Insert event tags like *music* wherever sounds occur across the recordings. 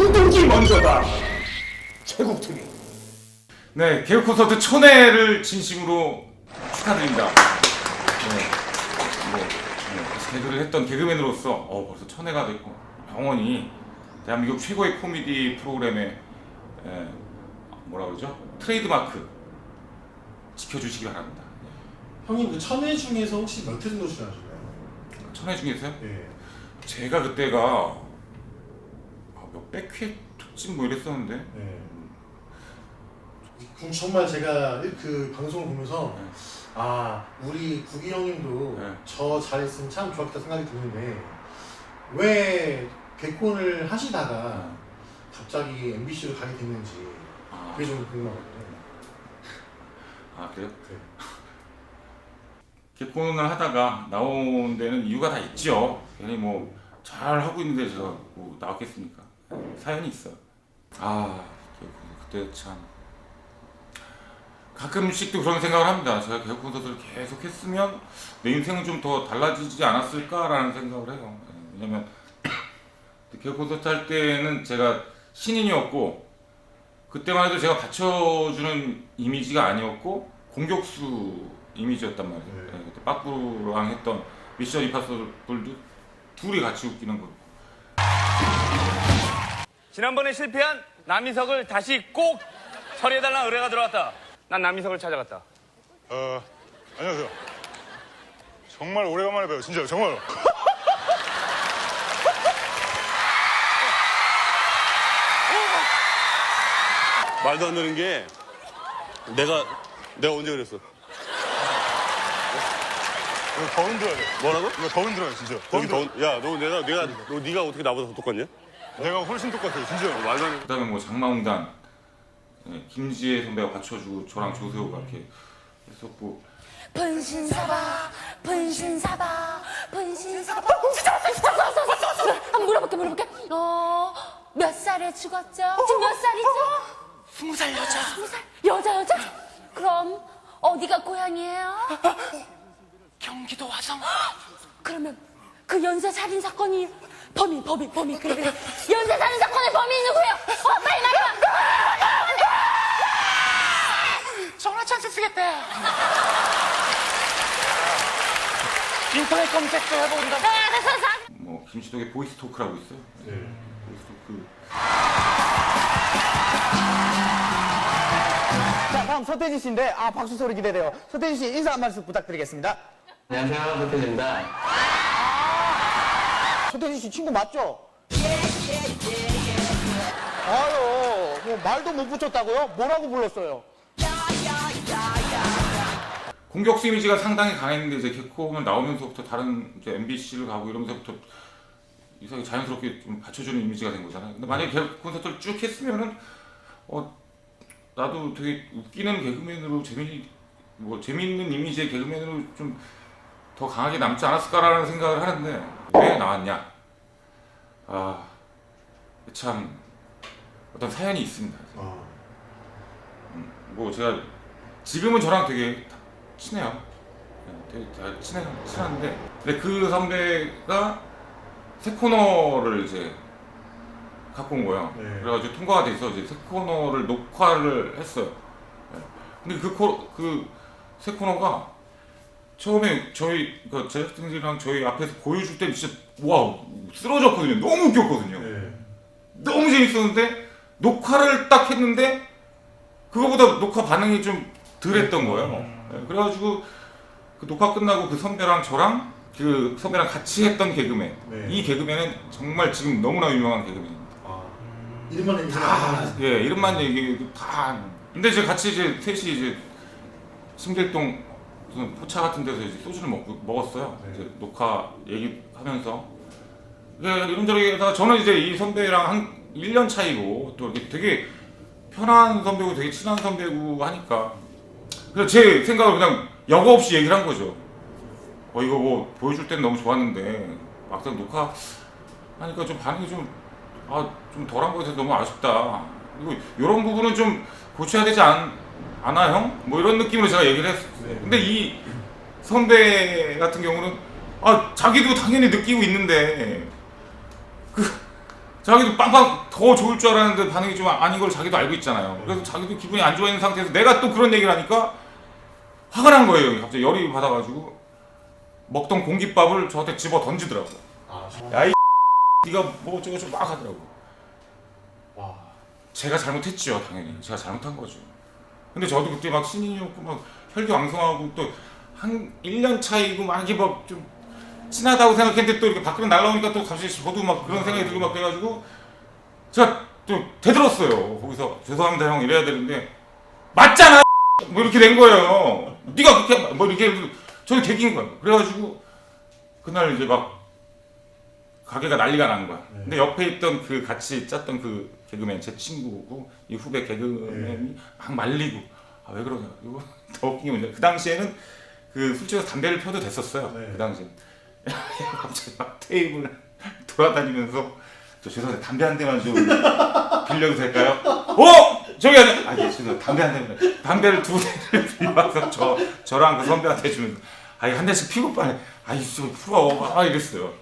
두들기 먼저다. 최국특위. 네, 개그 콘서트 천회를 진심으로 축하드립니다. 네, 뭐, 네, 개그를 했던 개그맨으로서 어, 벌써 천회가 됐고 영원히 대한민국 최고의 코미디 프로그램의 에, 뭐라 그러죠? 트레이드마크 지켜주시기 바랍니다. 형님 그 천회 중에서 혹시 몇 회 정도 출연하셨나요? 천회 중에서요? 예. 제가 그때가 아, 몇백 회 특집 뭐 이랬었는데 예. 그 정말 제가 그 방송을 보면서 네. 아 우리 구기 형님도 네. 저 잘했으면 참 좋았겠다 생각이 드는데 왜 개콘을 하시다가 갑자기 MBC로 가게 됐는지 아, 그게 좀 궁금하거든요. 아 그래요? 네. 개콘을 하다가 나온 데는 이유가 다 있죠. 괜히 뭐 잘 하고 있는데 제가 뭐 나왔겠습니까? 사연이 있어요. 아 그때 참 가끔씩도 그런 생각을 합니다. 제가 개콘 콘서트를 계속 했으면 내 인생은 좀 더 달라지지 않았을까라는 생각을 해요. 예, 왜냐면 *clears throat* 개콘 콘서트 할 때는 제가 신인이었고 그때만 해도 제가 받쳐주는 이미지가 아니었고 공격수 이미지였단 말이에요. 네. 예, 그때 빠꾸랑 했던 미션 임파서블도 둘이 같이 웃기는 거. 지난번에 실패한 남희석을 다시 꼭 처리해달라는 의뢰가 들어왔다. 난 남희석을 찾아갔다. 어, 안녕하세요. 정말 오래간만에 봬요. 진짜 정말. 말도 안 되는 게 내가 내가 언제 그랬어? 이거 더 흔들어야 돼. 뭐라고? 이거 더 흔들어요, 진짜. 더 여기 흔들어. 더, 야, 너 내가 내가 너 네가 어떻게 나보다 더 똑같냐? 내가 훨씬 똑같아요, 진짜. 말도 안 돼. 그다음에 뭐 장마홍단 예, 김지혜 선배가 받쳐주고 저랑 조세호가 이렇게 했었고 분신사바 분신사바 분신사바 한번 물어볼게 물어볼게 어몇 살에 죽었죠? 지금 몇 살이죠? 스무 살 여자 스무 살 여자 여자? 그럼 어디가 고향이에요? 경기도 화성 그러면 그 연쇄 살인 사건이 범인 범인 범인 그래 그래 연쇄 살인 사건의 범인이 누구예요? 어 빨리 말해봐 전화 찬스 쓰겠대. 인터넷 검색도 해본다. 네, 그래서 사- 뭐 김시덕의 보이스 토크라고 있어요. 네. 보이스 토크. 자, 다음 서태지 씨인데, 아, 박수 소리 기대돼요. 서태지 씨 인사 한 말씀 부탁드리겠습니다. 안녕하세요, 서태지입니다. 서태지 씨 친구 맞죠? 아유, 뭐 말도 못 붙였다고요? 뭐라고 불렀어요? 공격수 이미지가 상당히 강했는데 이제 개콘을 나오면서부터 다른 이제 MBC를 가고 이러면서부터 이상하게 자연스럽게 좀 받쳐주는 이미지가 된 거잖아요. 근데 만약에 개콘 콘서트를 쭉 했으면은 어 나도 되게 웃기는 개그맨으로 재미 뭐 재미있는 이미지의 개그맨으로 좀 더 강하게 남지 않았을까라는 생각을 하는데 왜 나왔냐? 아 참 어떤 사연이 있습니다. 아, 뭐 제가 지금은 저랑 되게 친해요. 네, 되게 다 친해 친한데, 근데 그 선배가 새 코너를 이제 갖고 온 거예요. 네. 그래가지고 통과가 돼서 이제 새 코너를 녹화를 했어요. 네. 근데 그 코, 그새 코너가 처음에 저희 그 제작진들이랑 저희 앞에서 보여줄 때 진짜 와 쓰러졌거든요. 너무 웃겼거든요. 네. 너무 재밌었는데 녹화를 딱 했는데 그거보다 녹화 반응이 좀 덜했던 거예요. 네, 그래가지고 그 녹화 끝나고 그 선배랑 저랑 그 선배랑 같이 했던 개그맨 네. 이 개그맨은 정말 지금 너무나 유명한 개그맨입니다. 아, 이름만 다 얘기하면 예, 이름만 얘기해도 다 근데 이제 같이 이제 셋이 이제 신길동 무슨 포차 같은 데서 이제 소주를 먹, 먹었어요. 네. 이제 녹화 얘기하면서 예, 이런저런 얘기하다가 저는 이제 이 선배랑 한 1년 차이고 또 이렇게 되게 편한 선배고 되게 친한 선배고 하니까 그래서 제 생각을 그냥 여과 없이 얘기를 한 거죠. 어 이거 뭐 보여줄 때는 너무 좋았는데 막상 녹화 하니까 좀 반응이 좀 아, 좀 덜한 거 같아서 너무 아쉽다. 그리고 이런 부분은 좀 고쳐야 되지 않, 않아, 형? 뭐 이런 느낌으로 제가 얘기를 했어요. 네. 근데 이 선배 같은 경우는 아, 자기도 당연히 느끼고 있는데 그 자기도 빵빵 더 좋을 줄 알았는데 반응이 좀 아닌 걸 자기도 알고 있잖아요. 그래서 자기도 기분이 안 좋아 있는 상태에서 내가 또 그런 얘기를 하니까 화가 난 거예요. 갑자기 열이 받아가지고 먹던 공깃밥을 저한테 집어 던지더라고요. 아, 저- 야이 네가 뭐 어쩌고 저쩌고 막 하더라고. 와. 제가 잘못했죠 당연히 제가 잘못한 거죠. 근데 저도 그때 막 신인이었고 막 혈기 왕성하고 또 한 1년 차이고 막 이게 막 좀 친하다고 생각했는데 또 이렇게 밖으로 날라오니까 또 갑자기 저도 막 그런 생각이 들고 막 그래가지고 제가 또 대들었어요. 거기서 죄송합니다 형 이래야 되는데 맞잖아 뭐 이렇게 된 거예요. 네가 그렇게 뭐 이렇게 저기 대긴 거예요. 그래가지고 그날 이제 막 가게가 난리가 난 거야. 근데 옆에 있던 그 같이 짰던 그 개그맨 제 친구고 이 후배 개그맨이 막 말리고 아 왜 그러냐. 그리고 *laughs* 더 웃긴 게 뭐냐. 그 당시에는 그 술집에서 담배를 펴도 됐었어요. 네. 그 당시에 *laughs* 갑자기 막 테이블 돌아다니면서 저 죄송한데 담배 한 대만 좀 *laughs* 빌려도 될까요? 어 저기 아니 아 예, 죄송 담배 한 대만 담배를 두 대를 빌려서 저 저랑 그 선배한테 주면 아이 한 대씩 피고 빨리 아이 좀 풀어 아 이랬어요.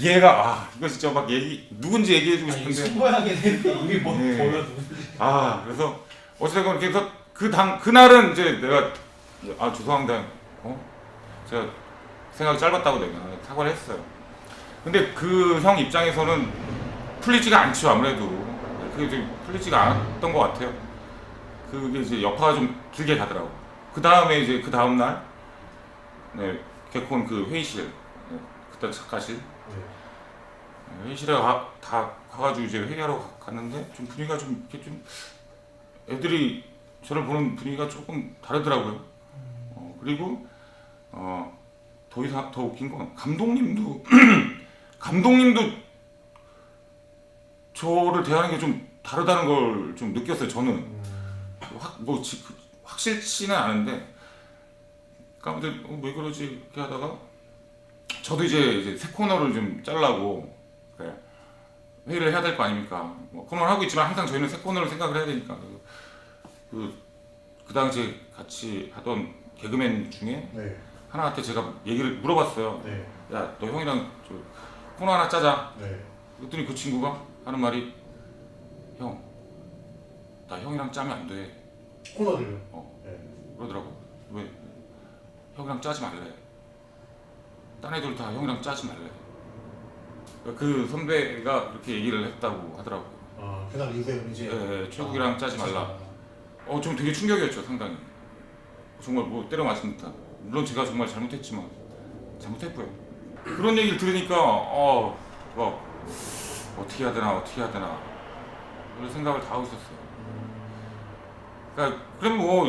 얘가 아 이거 진짜 막 얘기 누군지 얘기해주고 싶은데. 신고하게 되는데 이미 뭐 네. 보여도. 아 그래서 어쨌든 해서 그당 그날은 이제 내가 아 죄송합니다. 어? 제가 생각이 짧았다고 내가 사과를 했어요. 근데 그 형 입장에서는 풀리지가 않죠 아무래도. 그게 좀 풀리지가 않았던 것 같아요. 그게 이제 여파가 좀 길게 가더라고. 그 다음에 이제 그 다음 날 네, 개콘 그 회의실. 네, 그때 작가실 네. 회의실에 가, 다 가가지고 이제 회의하러 가- 갔는데 좀 분위기가 좀 이렇게 좀 애들이 저를 보는 분위기가 조금 다르더라고요. 어, 그리고 어, 더 이상 더 웃긴 건 감독님도 *clears throat* 감독님도 저를 대하는 게 좀 다르다는 걸 좀 느꼈어요. 저는 확뭐 확실치는 않은데 까부들 어, 왜 그러지 이렇게 하다가 저도 이제, 이제 새 코너를 좀 그래, 회의를 해야 될 거 아닙니까? 뭐 코너를 하고 있지만 항상 저희는 새 코너를 생각을 해야 되니까 그, 그 당시에 같이 하던 개그맨 중에 네. 하나한테 제가 얘기를 물어봤어요. 네. 야 너 형이랑 저 코너 하나 짜자. 네. 그랬더니 그 친구가 하는 말이 형, 나 형이랑 짜면 안 돼. 코너를요. 어. 네. 그러더라고. 왜? 형이랑 짜지 말래. 딴 애들 다 형이랑 짜지 말래. 그 선배가 그렇게 얘기를 했다고 하더라고. 아, 그날 이후에 이제 예, 예, 최국이랑 짜지 말라. 어, 좀 되게 충격이었죠, 상당히. 정말 뭐 때려 맞은 듯한. 물론 제가 정말 잘못했지만 잘못했고요. 그런 얘기를 들으니까 어, 뭐 어떻게 해야 되나, 어떻게 해야 되나 그런 생각을 다 하고 있었어요. 그러니까 그럼 뭐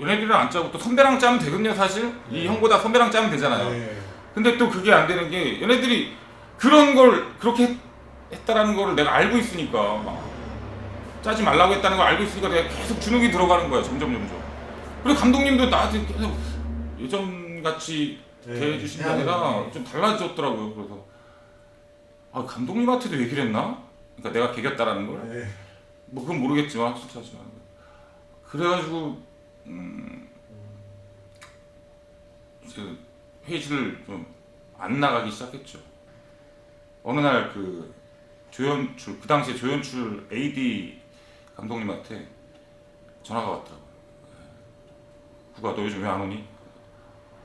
얘네들이랑 안 짜고 또 선배랑 짜면 되거든요, 사실. 이 형보다 선배랑 짜면 되잖아요. 네. 근데 또 그게 안 되는 게 얘네들이 그런 걸 그렇게 했- 했다라는 거를 내가 알고 있으니까 막 짜지 말라고 했다는 걸 알고 있으니까 내가 계속 주눅이 들어가는 거야 점점 점점 그리고 감독님도 나한테 계속 예전 같이 네, 대해 주신 게 해야 아니라. 좀 달라졌더라고요 그래서 아 감독님한테도 얘기를 했나? 그러니까 내가 개겼다라는 걸 네. 뭐 그건 모르겠지만 확실하지만 그래가지고 음 이제 회의실을 좀안 나가기 시작했죠. 어느 날 그 조연출 그 당시에 조연출 AD 감독님한테 전화가 왔더라고. 구가 너 요즘 왜 안 오니?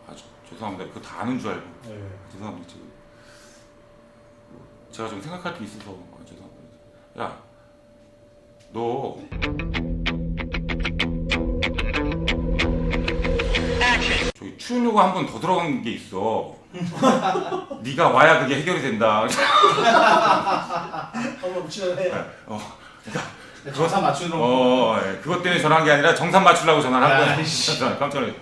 아 저- 죄송합니다. 그거 다 아는 줄 알고 네. 죄송합니다. 지금 제가 좀 생각할 게 있어서 아, 죄송합니다. 야, 너 저기 추운 요가 한 번 더 들어간 게 있어. *laughs* 네가 와야 그게 해결이 된다. *laughs* 한번 치료해. 어, 저사 맞추는 거. 어, 예. 그것 때문에 전화한 게 아니라 정산 맞추려고 전화를 한 거야. 아이씨. *laughs* 깜짝 깜짝 놀랐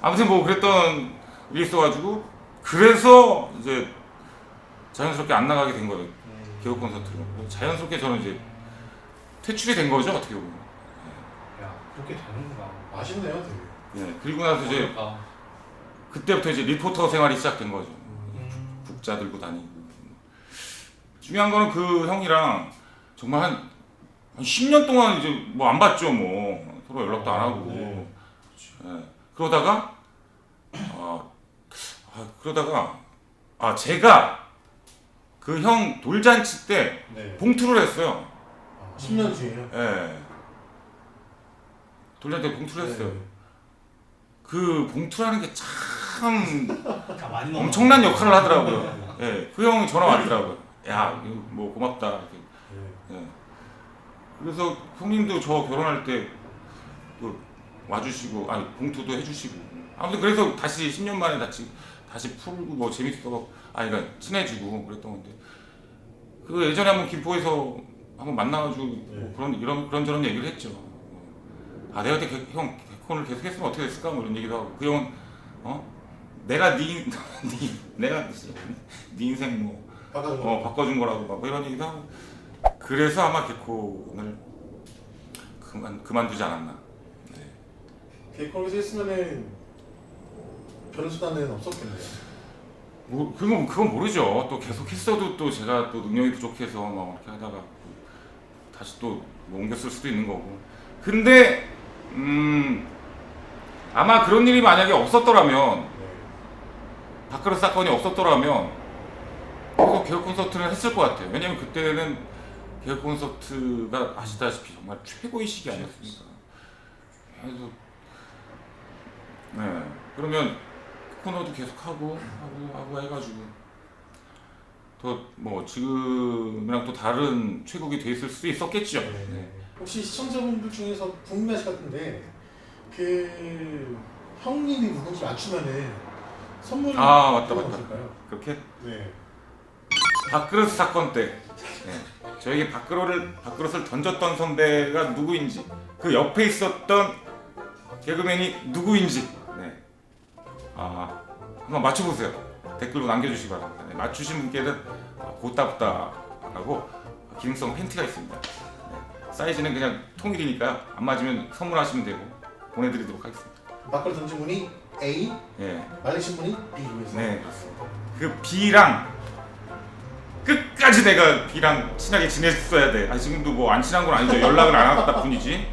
아무튼 뭐 그랬던 일이 있어가지고 그래서 이제 자연스럽게 안 나가게 된 거예요. 개국 콘서트로. 자연스럽게 저는 이제 퇴출이 된 거죠 어떻게 보면. 야 그렇게 되는구나. 맛있네요, 되게. 예. 그리고 나서 이제 어렵다. 그때부터 이제 리포터 생활이 시작된 거죠. 국자 들고 다니고. 중요한 거는 그 형이랑 정말 한, 한 10년 동안 이제 뭐 안 봤죠, 뭐. 서로 연락도 안 하고. 네. 예. 그러다가, 아, 아, 그러다가, 아, 제가 그 형 돌잔치 때 네. 봉투를 했어요. 아, 10년 뒤에요. 예. 돌잔치 때 봉투를 했어요. 네. 그 봉투라는 게참다 많이 넘어. 엄청난 역할을 하더라고요. 예, 그 형이 전화 왔더라고요. 야, 이거 뭐 고맙다. 이렇게. 네. 예. 그래서 형님도 저 결혼할 때 또 와주시고, 아니 봉투도 해주시고. 아무튼 그래서 다시 10년 만에 다시 다시 풀고 뭐 재밌어, 아니 그러니까 친해지고 그랬던 건데. 그 예전에 한번 김포에서 한번 만나가지고 뭐 네. 그런 이런 그런 저런 얘기를 했죠. 아 내가 그때 개- 형 개콘을 계속 했으면 어떻게 됐을까 뭐 이런 얘기도 하고 그 형은 어 내가 네, 인- 네 내가 네 인생 뭐 바꿔준 어, 바꿔준 거라고 막 이런 얘기도 하고 그래서 아마 개콘을 그만 그만두지 않았나. 개콘에서 했으면은 변수단은 없었겠네요. 뭐 그건 그건 모르죠. 또 계속 했어도 또 제가 또 능력이 부족해서 막 이렇게 하다가 또 다시 또뭐 옮겼을 수도 있는 거고. 근데 음 아마 그런 일이 만약에 없었더라면 네. 밥그릇 사건이 없었더라면 계속 개그 콘서트를 했을 것 같아요. 왜냐면 그때는 개그 콘서트가 아시다시피 정말 최고의 시기 아니었습니까? 그래서 네 그러면 코너도 계속 하고 하고 하고 해가지고 더 뭐 지금이랑 또 다른 최국이 돼 있을 수 있었겠죠. 네. 혹시 시청자분들 중에서 궁금해하실 것 같은데 그 형님이 누군지 맞추면은 선물이 아, 맞다, 맞다. 없을까요? 그렇게 네. 밥그릇 사건 때 네. 저에게 밥그릇을 밥그릇을 던졌던 선배가 누구인지 그 옆에 있었던 개그맨이 누구인지 네. 아 한번 맞춰보세요 댓글로 남겨주시기 바랍니다 네. 맞추신 분께는 고따부따하고 기능성 팬티가 있습니다 네. 사이즈는 그냥 통일이니까 안 맞으면 선물하시면 되고 보내드리도록 하겠습니다 밖으로 던진 분이 A, 예. 맞으신 분이 B로 해서 네 그렇습니다 그 B랑 끝까지 내가 B랑 친하게 지냈어야 돼. 아 지금도 뭐 안 친한 건 아니죠. 연락을 안 했다 뿐이지.